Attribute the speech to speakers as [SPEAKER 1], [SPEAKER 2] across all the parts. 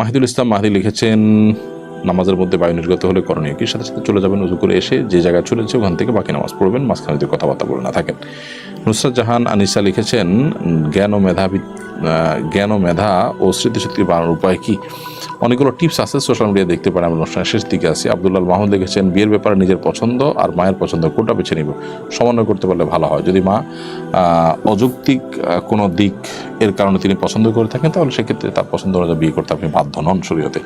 [SPEAKER 1] মাহিদুল ইসলাম মাহিদি লিখেছেন, নামাজের মধ্যে বায়ু নির্গত হলে করণীয় কি? সাথে সাথে চলে যাবেন উজু করে এসে যে জায়গায় চলেছে ওখান থেকে বাকি নামাজ পড়বেন, মাঝখানে যদি কথাবার্তা বলে না থাকেন। নুসরাত জাহান আনিসা লিখেছেন, জ্ঞান ও মেধাবী জ্ঞান ও মেধা ও স্মৃতিশক্তি বাড়ানোর উপায় কি? অনেকগুলো টিপস আছে সোশ্যাল মিডিয়া দেখতে পারেন। আমি অনুষ্ঠানের শেষ দিকে আছি। আবদুল্লাহ মাহমুদ লিখেছেন, বিয়ের ব্যাপারে নিজের পছন্দ আর মায়ের পছন্দ কোনটা বেছে নিব? সমন্বয় করতে পারলে ভালো হয়। যদি মা অযৌক্তিক কোনো দিক এর কারণে তিনি পছন্দ করে থাকেন, তাহলে সেক্ষেত্রে তার পছন্দ অনুযায়ী বিয়ে করতে আপনি বাধ্য নন শরীয়তে।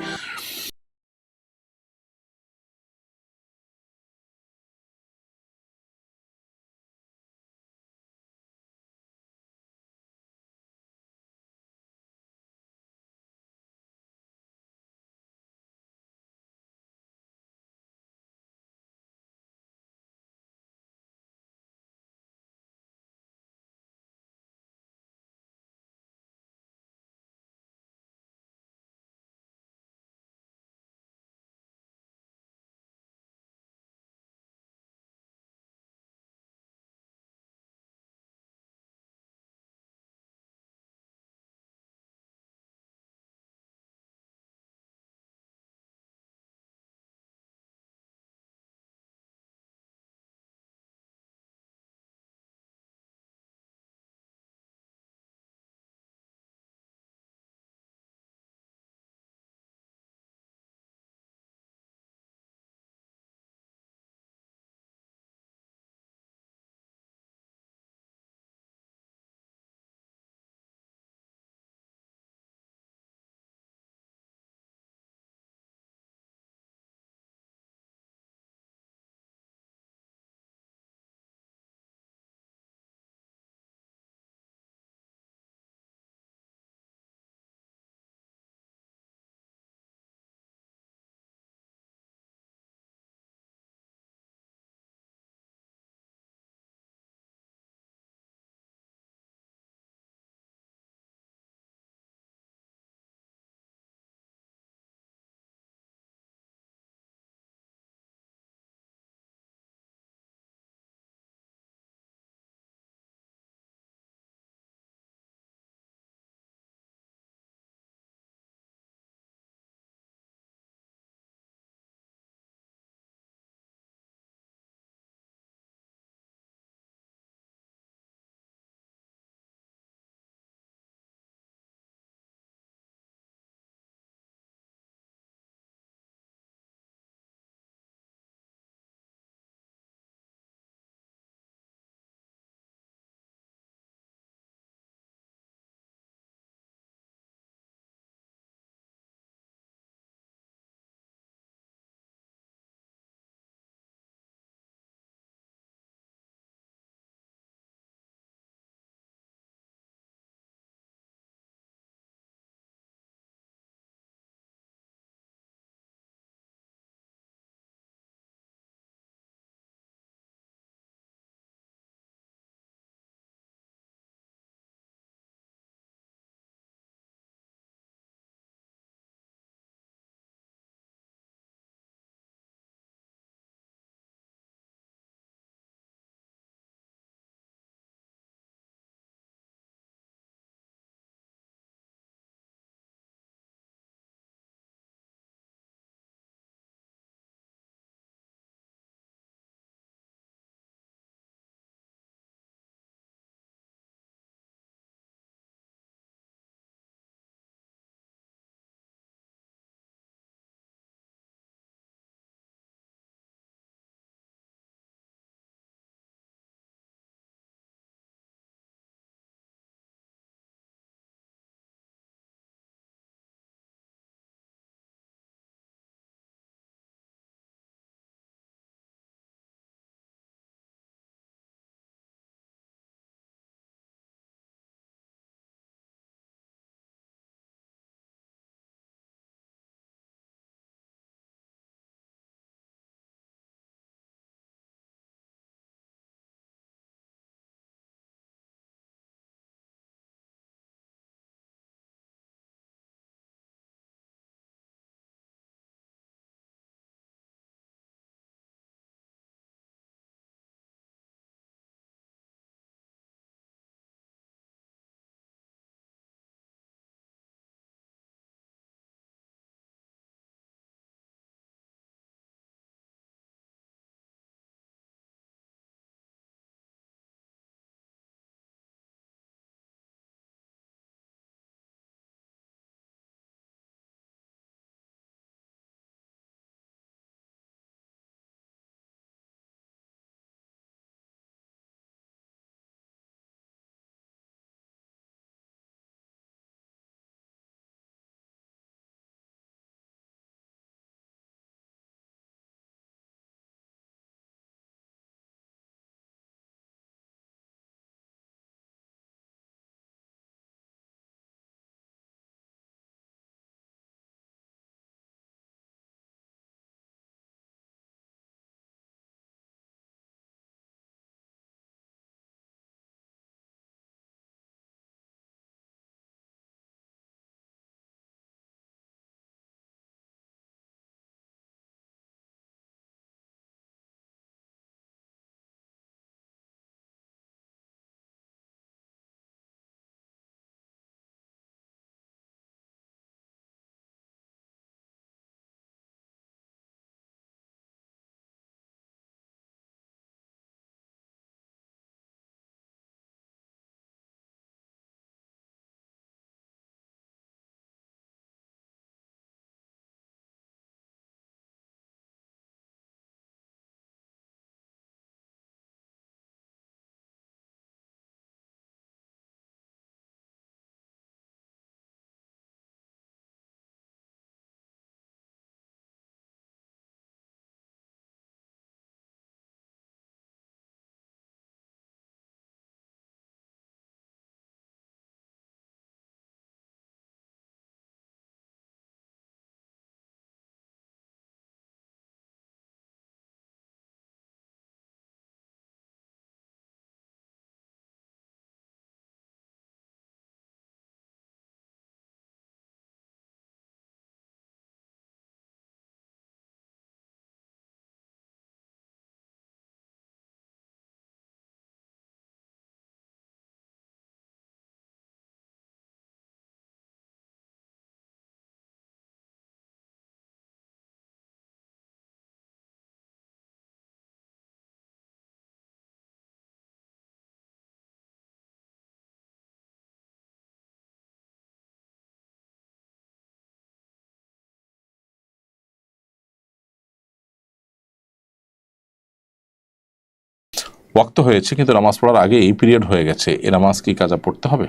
[SPEAKER 1] ওয়াক্ত হয়েছে, কিন্তু নামাজ পড়ার আগে এই পিরিয়ড হয়ে গেছে। এ নামাজ কি কাজা পড়তে হবে?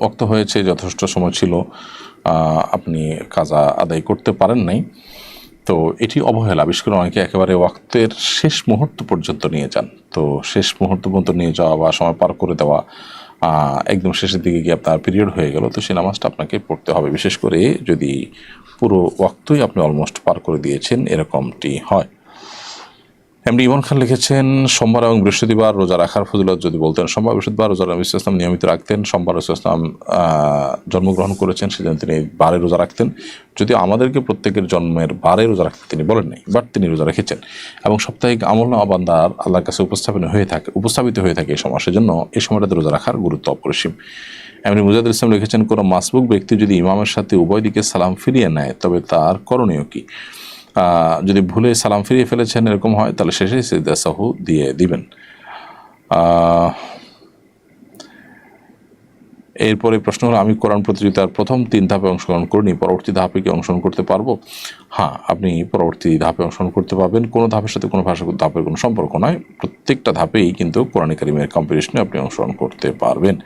[SPEAKER 1] ওয়াক্ত হয়েছে, যথেষ্ট সময় ছিল। আপনি কাজা আদায় করতে পারেন নাই। তো এটি অবহেলা। বিশেষ করে অনেকে একেবারে ওয়াক্তের শেষ মুহূর্ত পর্যন্ত নিয়ে যান। তো শেষ মুহূর্ত পর্যন্ত নিয়ে যাওয়া বা সময় পার করে দেওয়া একদম শেষের দিকে গিয়ে আপনার পিরিয়ড হয়ে গেল, তো সেই নামাজটা আপনাকে পড়তে হবে। বিশেষ করে যদি পুরো ওয়াক্তই আপনি অলমোস্ট পার করে দিয়েছেন, এরকমটি হয়। এমডি ইমন খান লিখেছেন, সোমবার এবং বৃহস্পতিবার রোজা রাখার ফজিলত যদি বলতেন, সোমবার বৃহস্পতিবার রোজা নবী ইসলাম নিয়মিত রাখতেন, সোমবার ইসলাম জন্মগ্রহণ করেছেন, সেজন্য তিনি বারে রোজা রাখতেন। যদি আমাদেরকে প্রত্যেকের জন্মের বারে রোজা রাখতে তিনি বলেন নাই, বাট তিনি রোজা রেখেছেন। এবং সাপ্তাহিক আমল বান্দার আল্লাহর কাছে উপস্থাপন হয়ে থাকে উপস্থাপিত হয়ে থাকে এই সময়, সেজন্য এই সময়টাতে রোজা রাখার গুরুত্ব অপরিসীম। এমনি মুজাদুল ইসলাম লিখেছেন, কোনো মাসবুক ব্যক্তি যদি ইমামের সাথে উভয় দিকে সালাম ফিরিয়ে নেয়, তবে তার করণীয় কি? যদি ভুলে সালাম ফিরিয়ে ফেলেছেন, এরকম হয়, তাহলে শেষে সিদ্ধা সাহু দিয়ে দিবেন। এরপরে প্রশ্ন হলো, আমি কোরআন প্রতিযোগিতার প্রথম তিন ধাপে অংশগ্রহণ করিনি, পরবর্তী ধাপে কি অংশগ্রহণ করতে পারব? হ্যাঁ আপনি পরবর্তী ধাপে অংশগ্রহণ করতে পারবেন। কোনো ধাপের সাথে কোনো ভাষা, ধাপের কোনো সম্পর্ক নয়। প্রত্যেকটা ধাপেই কিন্তু কোরআন কারিমের কম্পিটিশনে আপনি অংশগ্রহণ করতে পারবেন।